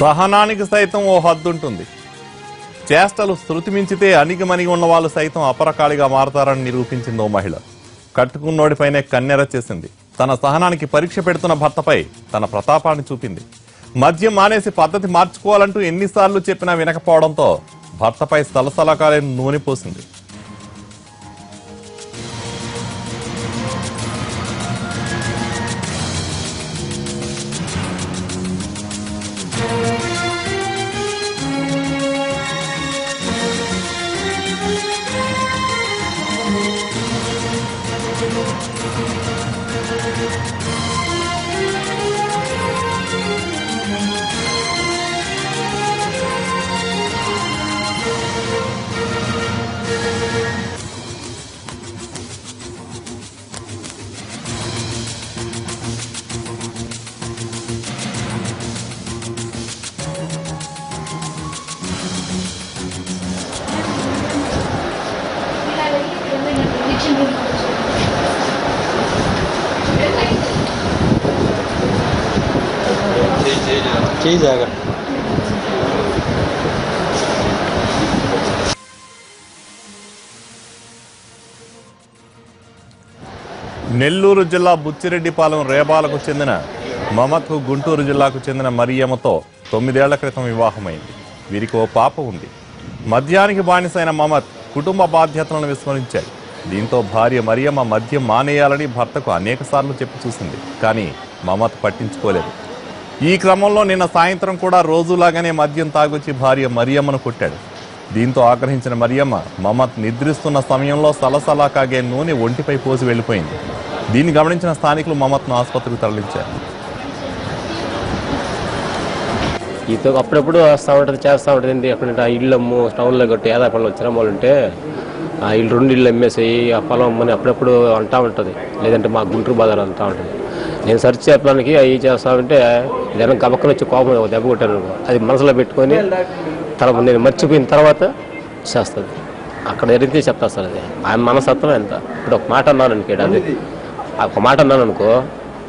సహనానికి సైతం ఓ హద్దుంటుంది. చేష్టలు శృతిమించితే అణిగిమణిగి ఉన్న వాళ్ళు సైతం అపరకాళిగా మారతారని నిరూపించింది ఓ మహిళ. కట్టుకున్నోడిపైనే కన్నెర చేసింది. తన సహనానికి పరీక్ష పెడుతున్న భర్తపై తన ప్రతాపాన్ని చూపింది. మద్యం మానేసి పద్ధతి మార్చుకోవాలంటూ ఎన్నిసార్లు చెప్పినా వినకపోవడంతో భర్తపై సలసలకాలే నూనె పోసింది. చేయి జాగా నెల్లూరు జిల్లా బుచ్చిరెడ్డిపాలెం రేబాలకు చెందిన మమకు గుంటూరు జిల్లాకు చెందిన మరియమ్మతో తొమ్మిదేళ్ళ క్రితం వివాహమైంది. వీరికి ఓ పాప ఉంది. మద్యానికి బానిసైన మమత్ కుటుంబ బాధ్యతలను విస్మరించాడు. దీంతో భార్య మరియమ్మ మద్యం మానేయాలని భర్తకు అనేకసార్లు చెప్పి చూసింది. కానీ మమత్ పట్టించుకోలేదు. ఈ క్రమంలో నిన్న సాయంత్రం కూడా రోజులాగానే మద్యం తాగొచ్చి భార్య మరియమ్మను కొట్టాడు. దీంతో ఆగ్రహించిన మరియమ్మ మమత్ నిద్రిస్తున్న సమయంలో సలసలా కాగే నూనె ఒంటిపై పోసి వెళ్ళిపోయింది. దీన్ని గమనించిన స్థానికులు మమత్ను ఆసుపత్రికి తరలించారు. ఈతో అప్పుడప్పుడు వస్తూ ఉంటుంది చేస్తూ ఉంటుంది ఏంటి ఆ ఇల్లు అమ్ము టౌన్లో కొట్టి ఏదో పనులు వచ్చిన వాళ్ళు ఉంటే ఆ ఇల్లు రెండు ఇల్లు అమ్మేసి ఆ పొలం అమ్మని అప్పుడప్పుడు అంటూ ఉంటుంది. లేదంటే మా గుంటూరు బాధలు అంటూ ఉంటుంది. నేను సర్చ్ చేయడానికి అవి చేస్తా ఉంటే ఏదైనా గబక్కలు వచ్చి కోపం దెబ్బ కొట్టాను అది మనసులో పెట్టుకొని తర్వాత నేను మర్చిపోయిన తర్వాత చేస్తుంది. అక్కడ జరిగితే చెప్తా సార్ అది. ఆయన మనసత్వం ఎంత? ఇప్పుడు ఒక మాట అన్నాను అనుకోడు అది ఒక మాట అన్నాను అనుకో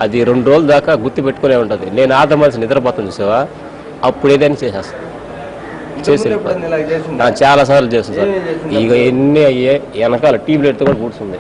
అది రెండు రోజుల దాకా గుర్తు పెట్టుకునే ఉంటుంది. నేను ఆద మనిషి నిద్రపోతాను చూసావా? అప్పుడు ఏదైనా చేసేస్తాను చేసి చాలా సార్లు చేస్తాను సార్. ఇక ఎన్ని అయ్యే వెనకాల టీ ప్లేట్తో కూడా కూర్చుంది.